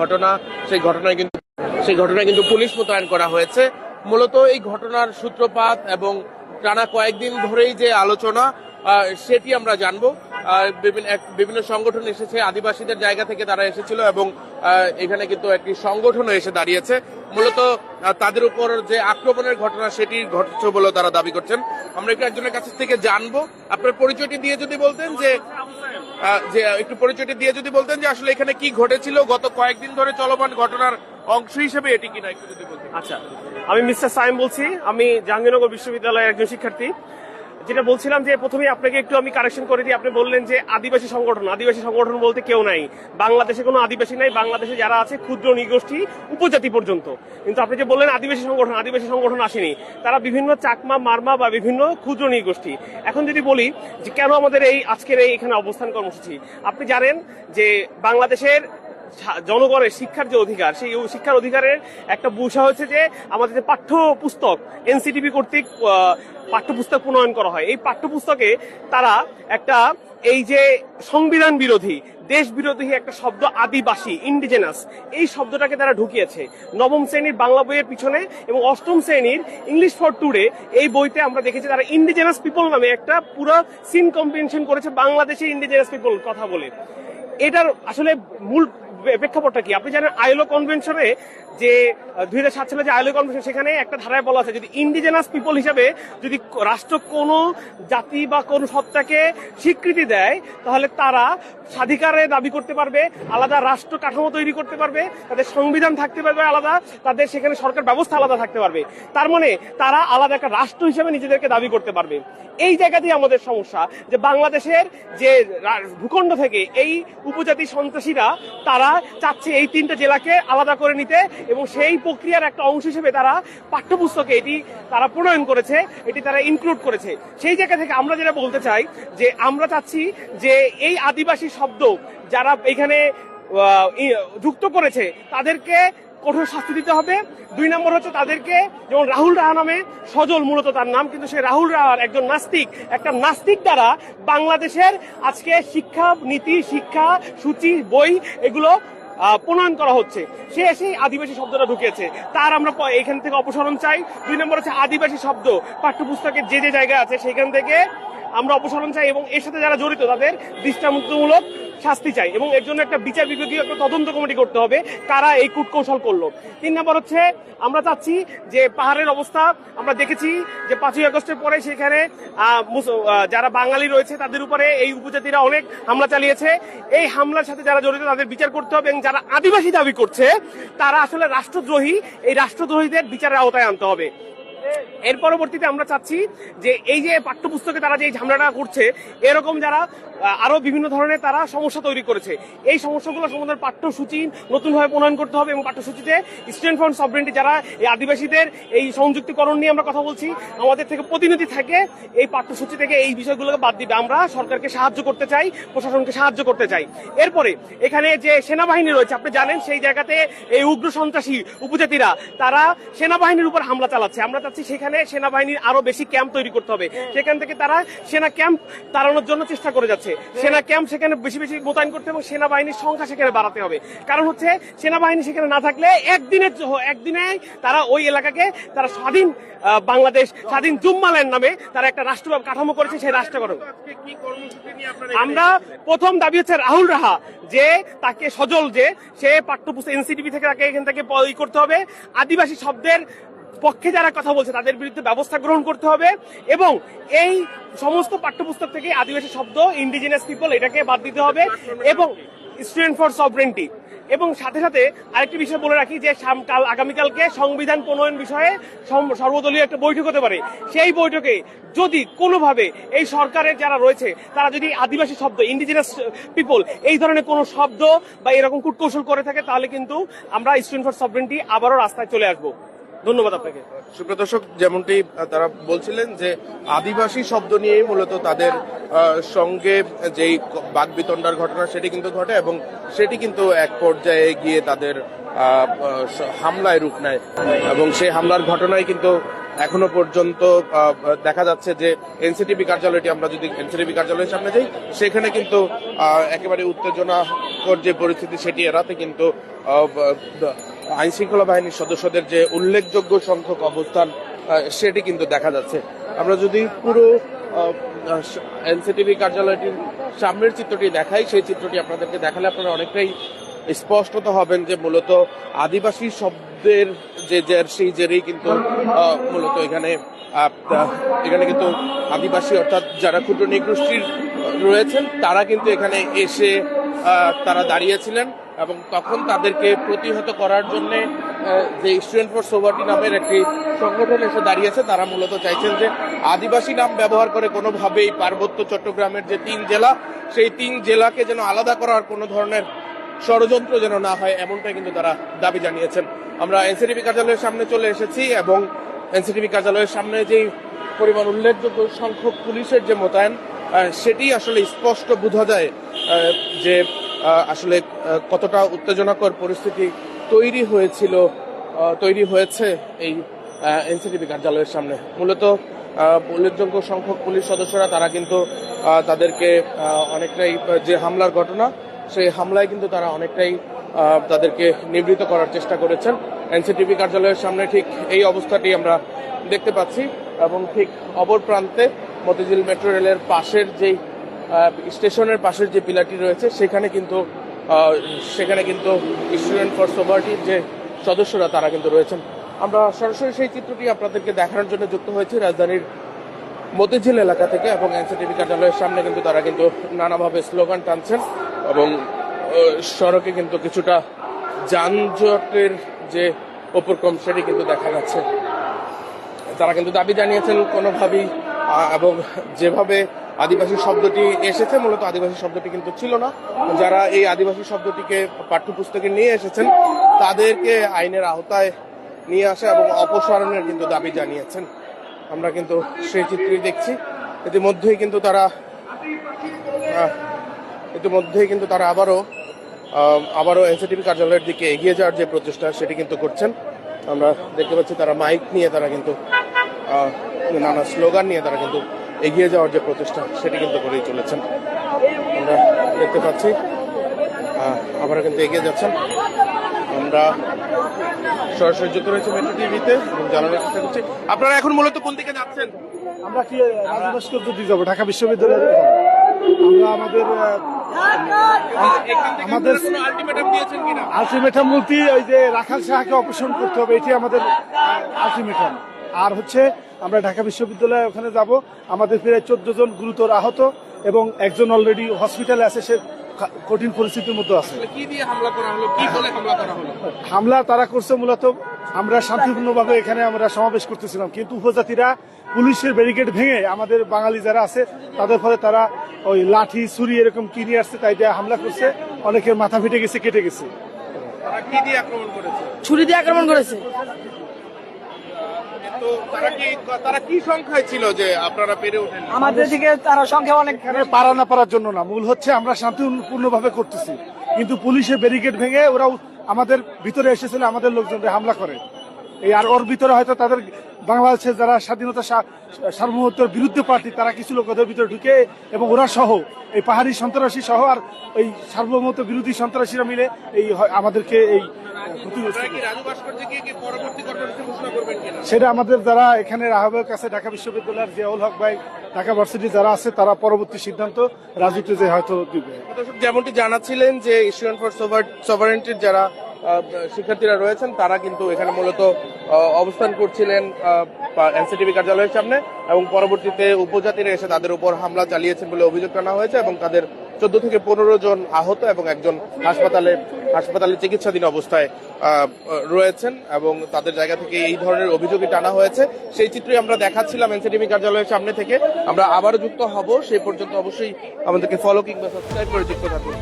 ঘটনা, সেই ঘটনায় কিন্তু, সেই ঘটনায় কিন্তু পুলিশ মোতায়েন করা হয়েছে। মূলত এই ঘটনার সূত্রপাত এবং টানা কয়েকদিন ধরেই যে আলোচনা সেটি আমরা জানব। বিভিন্ন সংগঠন এসেছে, আদিবাসীদের জায়গা থেকে তারা এসেছিল এবং এখানে কিন্তু একটি সংগঠনও এসে দাঁড়িয়েছে। মূলত তাদের উপর যে আক্রমণের ঘটনা, সেটি ঘটছে বলে তারা দাবি করছেন। আমরা একটু একজনের কাছ থেকে জানব। আপনার পরিচয়টি দিয়ে যদি বলতেন যে যে একটু পরিচয়টি দিয়ে যদি বলতেন যে আসলে এখানে কি ঘটেছিল, গত কয়েকদিন ধরে চলমান ঘটনার অংশ হিসেবে এটি কিনা, একটু যদি বলতেন। আচ্ছা আমি মিস্টার সাইম বলছি। আমি জাহাঙ্গীরনগর বিশ্ববিদ্যালয়ের একজন শিক্ষার্থী। যেটা বলছিলাম যে প্রথমে আপনাকে একটু আমি কারেকশন করে দিই। আপনি বললেন যে আদিবাসী সংগঠন। আদিবাসী সংগঠন বলতে কেউ নাই। বাংলাদেশে কোনো আদিবাসী নাই। বাংলাদেশে যারা আছে, ক্ষুদ্র নৃগোষ্ঠী উপজাতি পর্যন্ত। কিন্তু আপনি যে বললেন আদিবাসী সংগঠন আদিবাসী সংগঠন আসেনি। তারা বিভিন্ন চাকমা, মারমা বা বিভিন্ন ক্ষুদ্র নৃগোষ্ঠী। এখন যদি বলি যে কেন আমাদের এই আজকের এই এখানে অবস্থান কর্মসূচি? আপনি জানেন যে বাংলাদেশের জনগণের শিক্ষার যে অধিকার, সেই শিক্ষার অধিকারের একটা বিষয় হচ্ছে যে আমাদের যে পাঠ্য পুস্তক এনসিটিভি কর্তৃক পাঠ্যপুস্তক প্রণয়ন করা হয়। এই পাঠ্যপুস্তকে তারা একটা এই যে সংবিধান বিরোধী, দেশ বিরোধী একটা শব্দ আদিবাসী ইন্ডিজেনাস এই শব্দটাকে তারা ঢুকিয়েছে। নবম শ্রেণির বাংলা বইয়ের পিছনে এবং অষ্টম শ্রেণির ইংলিশ ফর টুডে এই বইতে আমরা দেখেছি তারা ইন্ডিজেনাস পিপল নামে একটা পুরো সিন কম্পেনশন করেছে বাংলাদেশের ইন্ডিজেনাস পিপল কথা বলে। এটার আসলে মূল প্রেক্ষাপটটা কি? আপনি জানেন আইলো কনভেনশনে যে দুই হাজার সাত সালে যে আইলো কনভেনশন সেখানে একটা ধারায় বলা আছে, যদি ইন্ডিজেনাস পিপল হিসাবে যদি রাষ্ট্র কোনো জাতি বা কোনো সত্তাকে স্বীকৃতি দেয়, তাহলে তারা স্বাধিকারে দাবি করতে পারবে, আলাদা রাষ্ট্র কাঠামো তৈরি করতে পারবে, তাদের সংবিধান থাকতে পারবে আলাদা, তাদের সেখানে সরকার ব্যবস্থা আলাদা থাকতে পারবে। তার মানে তারা আলাদা একটা রাষ্ট্র হিসেবে নিজেদেরকে দাবি করতে পারবে। এই জায়গাতেই আমাদের সমস্যা যে বাংলাদেশের যে ভূখণ্ড থেকে এই উপজাতি সন্ত্রাসীরা, তারা চাচ্ছে এই তিনটা জেলাকে আলাদা করে নিতে এবং সেই প্রক্রিয়ার একটা অংশ হিসেবে তারা পাঠ্যপুস্তকে এটি তারা প্রণয়ন করেছে, এটি তারা ইনক্লুড করেছে। সেই জায়গা থেকে আমরা যেটা বলতে চাই যে আমরা চাচ্ছি যে এই আদিবাসী শব্দ যারা এখানে যুক্ত করেছে, তাদেরকে কঠোর শাস্তি দিতে হবে। দুই নম্বর হচ্ছে তাদেরকে, যেমন রাহুল রাহা নামে সজল মূলত তার নাম, কিন্তু সেই রাহুল রাহার একজন নাস্তিক। একটা নাস্তিক দ্বারা বাংলাদেশের আজকে শিক্ষা নীতি, শিক্ষা সূচি, বই এগুলো প্রণয়ন করা হচ্ছে। সে এসেই আদিবাসী শব্দটা ঢুকেছে তার আমরা এখান থেকে অপসারণ চাই। দুই নম্বর হচ্ছে আদিবাসী শব্দ। পাঠ্যপুস্তকের যে যে জায়গা আছে, সেখান থেকে আমরা অপসারণ চাই এবং এর সাথে যারা জড়িত, তাদের দৃষ্টামুক্তমূলক শাস্তি চাই এবং এর জন্য একটা বিচার বিভাগীয় একটা তদন্ত কমিটি করতে হবে, কারা এই কূটকৌশল করল। তিন নম্বর হচ্ছে, আমরা চাচ্ছি যে পাহাড়ের অবস্থা, আমরা দেখেছি যে পাঁচই আগস্টের পরে সেখানে যারা বাঙালি রয়েছে তাদের উপরে এই উপজাতিরা অনেক হামলা চালিয়েছে। এই হামলার সাথে যারা জড়িত তাদের বিচার করতে হবে এবং যারা আদিবাসী দাবি করছে, তারা আসলে রাষ্ট্রদ্রোহী, এই রাষ্ট্রদ্রোহীদের বিচারের আওতায় আনতে হবে। এর পরবর্তীতে আমরা চাচ্ছি যে এই যে পাঠ্যপুস্তকে তারা যে ঝামেলাটা করছে, এরকম যারা আরও বিভিন্ন ধরনের তারা সমস্যা তৈরি করেছে। এই সমস্যাগুলো সমাধান পাঠ্যসূচি নতুনভাবে প্রণয়ন করতে হবে এবং পাঠ্যসূচিতে স্টুডেন্ট ফ্রন্ট সবরেন্টি যারা, এই আদিবাসীদের এই সংযুক্তিকরণ নিয়ে আমরা কথা বলছি, আমাদের থেকে প্রতিনিধি থাকে এই পাঠ্যসূচি থেকে এই বিষয়গুলোকে বাদ দিবে। আমরা সরকারকে সাহায্য করতে চাই, প্রশাসনকে সাহায্য করতে চাই। এরপরে এখানে যে সেনাবাহিনী রয়েছে, আপনি জানেন সেই জায়গাতে এই উগ্র সন্ত্রাসী উপজাতিরা, তারা সেনাবাহিনীর উপর হামলা চালাচ্ছে। আমরা চাচ্ছি সেখানে সেনাবাহিনীর আরও বেশি ক্যাম্প তৈরি করতে হবে। সেখান থেকে তারা সেনা ক্যাম্প তাড়ানোর জন্য চেষ্টা করে যাচ্ছে। সেনা ক্যাম্প সেখানে বেশি বেশি মোতায়েন করতে এবং সেনাবাহিনীর সংখ্যা সেখানে বাড়াতে হবে। কারণ হচ্ছে, সেনাবাহিনী সেখানে না থাকলে একদিনের একদিনে তারা ওই এলাকাকে তারা স্বাধীন বাংলাদেশ, স্বাধীন জুম্মাল্যান্ড নামে তারা একটা রাষ্ট্র কাঠামো করেছে, সেই আপনারা আমরা প্রথম দাবি হচ্ছে রাহুল রাহা, যে তাকে সজল, যে সে পাঠ্যপুস্তক, এনসিটিভি থেকে তাকে এখান থেকে করতে হবে। আদিবাসী শব্দের পক্ষে যারা কথা বলছে, তাদের বিরুদ্ধে ব্যবস্থা গ্রহণ করতে হবে এবং এই সমস্ত পাঠ্যপুস্তক থেকে আদিবাসী শব্দ ইন্ডিজিনাস পিপল এটাকে বাদ দিতে হবে এবং স্টুডেন্ট ফর সবরেন্টি এবং সাথে সাথে আরেকটি বিষয় বলে রাখি যে কাল, আগামীকালকে সংবিধান প্রণয়ন বিষয়ে সর্বদলীয় একটা বৈঠক হতে পারে। সেই বৈঠকে যদি কোনোভাবে এই সরকারের যারা রয়েছে, তারা যদি আদিবাসী শব্দ ইন্ডিজিনাস পিপল এই ধরনের কোনো শব্দ বা এরকম কূটকৌশল করে থাকে, তাহলে কিন্তু আমরা স্টুডেন্ট ফর সবরেন্টি আবারও রাস্তায় চলে আসব। ধন্যবাদ আপনাকে। সুপ্রিয় দর্শক, যেমনটি তারা বলছিলেন যে আদিবাসী শব্দ নিয়েই মূলত তাদের সঙ্গে যেই বাগবিতণ্ডার ঘটনা সেটি কিন্তু ঘটে এবং সেটি কিন্তু এক পর্যায়ে গিয়ে তাদের হামলায় রূপ নেয়। এবং সেই হামলার ঘটনায় কিন্তু এখনও পর্যন্ত দেখা যাচ্ছে যে এনসিটিভি কার্যালয়টি, আমরা যদি এনসিটিভি কার্যালয়ের সামনে যাই, সেখানে কিন্তু একেবারে উত্তেজনাকর যে পরিস্থিতি সেটি এড়াতে কিন্তু আইন শৃঙ্খলা বাহিনীর সদস্যদের যে উল্লেখযোগ্য সংখ্যক অবস্থান সেটি কিন্তু দেখা যাচ্ছে। আমরা যদি পুরো এনসিটিভি কার্যালয়টির সামনের চিত্রটি দেখাই, সেই চিত্রটি আপনাদেরকে দেখালে আপনারা অনেকটাই স্পষ্টত হবেন যে মূলত আদিবাসী শব্দের যে জের সেই জেরেই কিন্তু মূলত এখানে এখানে কিন্তু আদিবাসী অর্থাৎ যারা ক্ষুদ্র নিগোষ্ঠীর রয়েছেন, তারা কিন্তু এখানে এসে তারা দাঁড়িয়েছিলেন। এবং তখন তাদেরকে প্রতিহত করার জন্য যে স্টুডেন্ট ফর সোভার্টি নামের একটি সংগঠন এসে দাঁড়িয়েছে তারা মূলত চাইছেন যে আদিবাসী নাম ব্যবহার করে কোনোভাবেই পার্বত্য চট্টগ্রামের যে তিন জেলা, সেই তিন জেলাকে যেন আলাদা করার কোনো ধরনের ষড়যন্ত্র যেন না হয়, এমনটাই কিন্তু তারা দাবি জানিয়েছেন। আমরা এনসিটিভি কার্যালয়ের সামনে চলে এসেছি এবং এনসিটিভি কার্যালয়ের সামনে যেই পরিমাণ উল্লেখযোগ্য সংখ্যক পুলিশের যে মোতায়েন সেটি আসলে স্পষ্ট বোঝা যায় যে আসলে কতটা উত্তেজনাকর পরিস্থিতি তৈরি হয়েছিল তৈরি হয়েছে এই এনসিটিভি কার্যালয়ের সামনে। মূলত উল্লেখযোগ্য সংখ্যক পুলিশ সদস্যরা, তারা কিন্তু তাদেরকে অনেকটাই, যে হামলার ঘটনা, সেই হামলায় কিন্তু তারা অনেকটাই তাদেরকে নিবৃত করার চেষ্টা করেছেন। এনসিটিভি কার্যালয়ের সামনে ঠিক এই অবস্থাটি আমরা দেখতে পাচ্ছি এবং ঠিক অপর প্রান্তে মতিঝিল মেট্রো রেলের পাশের যেই স্টেশনের পাশের যে পিলারটি রয়েছে, সেখানে কিন্তু সেখানে কিন্তু স্টুডেন্ট ফর সোভার্টির যে সদস্যরা, তারা কিন্তু রয়েছেন। আমরা সরাসরি সেই চিত্রটি আপনাদেরকে দেখানোর জন্য যুক্ত হয়েছি রাজধানীর মতিঝিল এলাকা থেকে, এবং এনসিটিভি কার্যালয়ের সামনে কিন্তু তারা কিন্তু নানাভাবে স্লোগান টানছেন, এবং সড়কে কিন্তু কিছুটা যানজটের যে উপক্রম, সেটি কিন্তু দেখা যাচ্ছে। তারা কিন্তু দাবি জানিয়েছেন কোনোভাবেই এবং যেভাবে আদিবাসী শব্দটি এসেছে, মূলত আদিবাসী শব্দটি কিন্তু ছিল না। যারা এই আদিবাসী শব্দটিকে পাঠ্যপুস্তকে নিয়ে এসেছেন, তাদেরকে আইনের আওতায় নিয়ে আসা এবং অপসারণের কিন্তু দাবি জানিয়েছেন। আমরা কিন্তু সেই চিত্রই দেখছি। ইতিমধ্যেই কিন্তু তারা ইতিমধ্যেই কিন্তু তারা আবারও আবারও এনসিটিভি কার্যালয়ের দিকে এগিয়ে যাওয়ার যে প্রচেষ্টা, সেটি কিন্তু করছেন। আমরা দেখতে পাচ্ছি তারা মাইক নিয়ে তারা কিন্তু নানা স্লোগান নিয়ে তারা কিন্তু এগিয়ে যাওয়ার যে প্রচেষ্টা সেটি কিন্তু করেই চলেছেন। আমরা দেখতে পাচ্ছি আবারও কিন্তু এগিয়ে যাচ্ছেন। আমরা সরাসরি যুক্ত রয়েছে মেট্রো টিভিতে এবং জানানোর চেষ্টা করছি। আপনারা এখন মূলত কোন দিকে যাচ্ছেন? আমরা কি রাজু ভাস্কর্য দিয়ে যাব? ঢাকা বিশ্ববিদ্যালয়ে আমরা আমাদের আমাদের কোনো আলটিমেটাম দিয়েছেন আলটিমেটাম বলতে ওই যে রাখাল সাহাকে অপসারণ করতে হবে এটি আমাদের আলটিমেটাম আর হচ্ছে আমরা ঢাকা বিশ্ববিদ্যালয়ে ওখানে যাব। আমাদের প্রায় চোদ্দ জন গুরুতর আহত এবং একজন অলরেডি হসপিটালে আছে সে কঠিন পরিস্থিতির মধ্যে আছে। আসলে কি দিয়ে হামলা করা হলো? কি বলে হামলা করা হলো? হামলা তারা করছে মূলত আমরা শান্তিপূর্ণভাবে এখানে আমরা সমাবেশ করতেছিলাম। কিন্তু উপজাতিরা পুলিশের ব্যারিকেড ভেঙে আমাদের বাঙালি যারা আছে তাদের ফলে তারা ওই লাঠি ছুরি এরকম কিনে আসছে তাই দিয়ে হামলা করছে। অনেকের মাথা ফেটে গেছে কেটে গেছে। তারা কি দিয়ে আক্রমণ করেছে? ছুরি দিয়ে আক্রমণ করেছে। তো তারা কি তারা কি সংখ্যায় ছিল যে আপনারা পেরে ওঠেন? আমাদের দিকে তারা সংখ্যা অনেক পারা না পারার জন্য না। মূল হচ্ছে আমরা শান্তিপূর্ণভাবে করতেছি। কিন্তু পুলিশের ব্যারিকেড ভেঙে ওরা আমাদের ভিতরে এসেছিল আমাদের লোকজনদের হামলা করে। এই আর ওর ভিতরে হয়তো তাদের বাংলাদেশের যারা স্বাধীনতা সার্বভৌমত্বের বিরুদ্ধে পার্টি তারা কিছু লোক ওদের ভিতরে ঢুকে এবং ওরা সহ এই পাহাড়ি সন্ত্রাসী সহ আর এই সার্বভৌমত্ব বিরোধী সন্ত্রাসীরা মিলে এই হয়- আমাদেরকে এই সেটা আমাদের যারা এখানে আহ্বায়ক আছে ঢাকা বিশ্ববিদ্যালয়ের জিয়াউল হক ভাই ঢাকা ভার্সিটি যারা আছে তারা পরবর্তী সিদ্ধান্ত রাজুতে যে হয়তো দিবে। যেমনটি জানাচ্ছিলেন যে স্টুডেন্ট ফর সভারেন্টির যারা শিক্ষার্থীরা রয়েছেন তারা কিন্তু এখানে মূলত অবস্থান করছিলেন এনসিটিভি কার্যালয়ের সামনে এবং পরবর্তীতে উপজাতিরা এসে তাদের উপর হামলা চালিয়েছেন বলে অভিযোগ টানা হয়েছে এবং তাদের চোদ্দ থেকে পনেরো জন আহত এবং একজন হাসপাতালে হাসপাতালে চিকিৎসাধীন অবস্থায় রয়েছেন এবং তাদের জায়গা থেকে এই ধরনের অভিযোগই টানা হয়েছে। সেই চিত্রই আমরা দেখাচ্ছিলাম এনসিটিভি কার্যালয়ের সামনে থেকে। আমরা আবারও যুক্ত হব, সেই পর্যন্ত অবশ্যই আমাদেরকে ফলো কিংবা সাবস্ক্রাইব করে যুক্ত থাকুন।